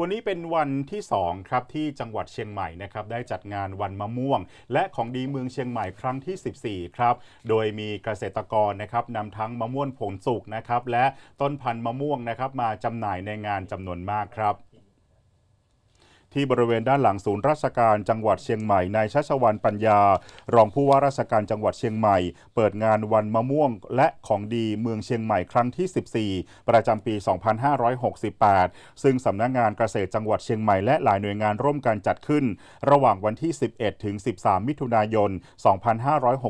วันนี้เป็นวันที่ 2 ครับ ที่จังหวัดเชียงใหม่นะครับ ได้จัดงานวันมะม่วง และของดีเมืองเชียงใหม่ครั้งที่ 14 ครับ โดยมีเกษตรกรนะครับนำทั้งมะม่วงผลสุกนะครับ และต้นพันธุ์มะม่วงนะครับ มาจำหน่ายในงานจำนวนมากครับ ที่บริเวณด้านหลังศูนย์ราชการจังหวัดเชียงใหม่นายชัชวันปัญญา รองผู้ว่าราชการจังหวัดเชียงใหม่ เปิดงานวันมะม่วงและของดีเมืองเชียงใหม่ครั้งที่ 14 ประจำปี 2568 ซึ่งสำนักงานเกษตรจังหวัดเชียงใหม่และหลายหน่วยงานร่วมกันจัดขึ้น ระหว่างวันที่ 11 ถึง 13 มิถุนายน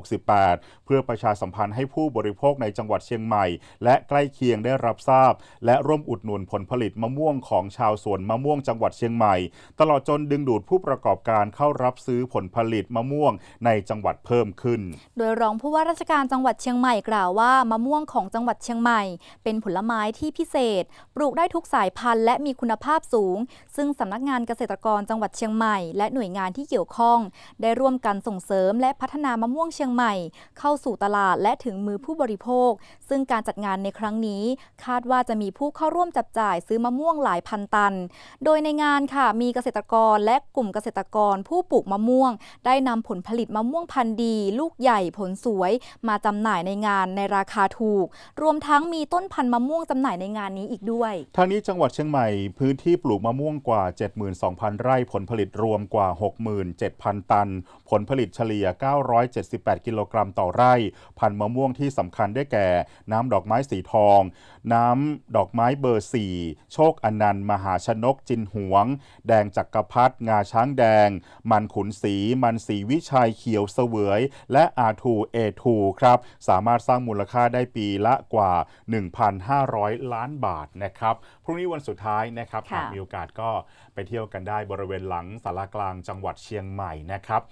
2568 เพื่อประชาสัมพันธ์ให้ผู้บริโภคในจังหวัดเชียงใหม่ และใกล้เคียงได้รับทราบ และร่วมอุดหนุนผลผลิตมะม่วงของชาวสวนมะม่วงจังหวัดเชียงใหม่ตลอดจนดึงดูดผู้ประกอบการเข้ารับซื้อผลผลิตมะม่วงในจังหวัดเพิ่มขึ้น โดยรองผู้ว่าราชการจังหวัดเชียงใหม่กล่าวว่ามะม่วงของจังหวัดเชียงใหม่ เป็นผลไม้ที่พิเศษ ปลูกได้ทุกสายพันธุ์และมีคุณภาพสูง ซึ่งสำนักงานเกษตรกรจังหวัดเชียงใหม่ และหน่วยงานที่เกี่ยวข้อง ได้ร่วมกันส่งเสริมและพัฒนามะม่วงเชียงใหม่ เข้าสู่ตลาดและถึงมือผู้บริโภค ซึ่งการจัดงานในครั้งนี้ คาดว่าจะมีผู้เข้าร่วมจับจ่ายซื้อมะม่วงหลายพันตัน โดยในงานค่ะมีเกษตรกรและกลุ่มเกษตรกรผู้ปลูกมะม่วง ได้นำผลผลิตมะม่วงพันธุ์ดี ลูกใหญ่ผลสวย มาจำหน่ายในงานในราคาถูก รวมทั้งมีต้นพันธุ์มะม่วงจำหน่ายในงานนี้อีกด้วย ทางนี้จังหวัดเชียงใหม่พื้นที่ปลูกมะม่วงกว่า 72,000 ไร่ผลผลิตรวมกว่า 67,000 ตัน ผลผลิตเฉลี่ย 978 กิโลกรัมต่อไร่ พันธุ์มะม่วงที่สำคัญได้แก่ น้ำดอกไม้สีทอง น้ำดอกไม้เบอร์ 4 โชคอนันต์มหาชนกจินหวง แดงจักรพัฒงาช้างแดง มันขุนศรีมันสีวิชัยเขียวเสวย และอาทูเอทูครับ สามารถสร้างมูลค่าได้ปีละกว่า 1,500 ล้านบาทนะครับพรุ่งนี้วันสุดท้ายนะครับค่ะหากมีโอกาสก็ไปเที่ยวกันได้บริเวณหลังสารากลางจังหวัดเชียงใหม่นะครับ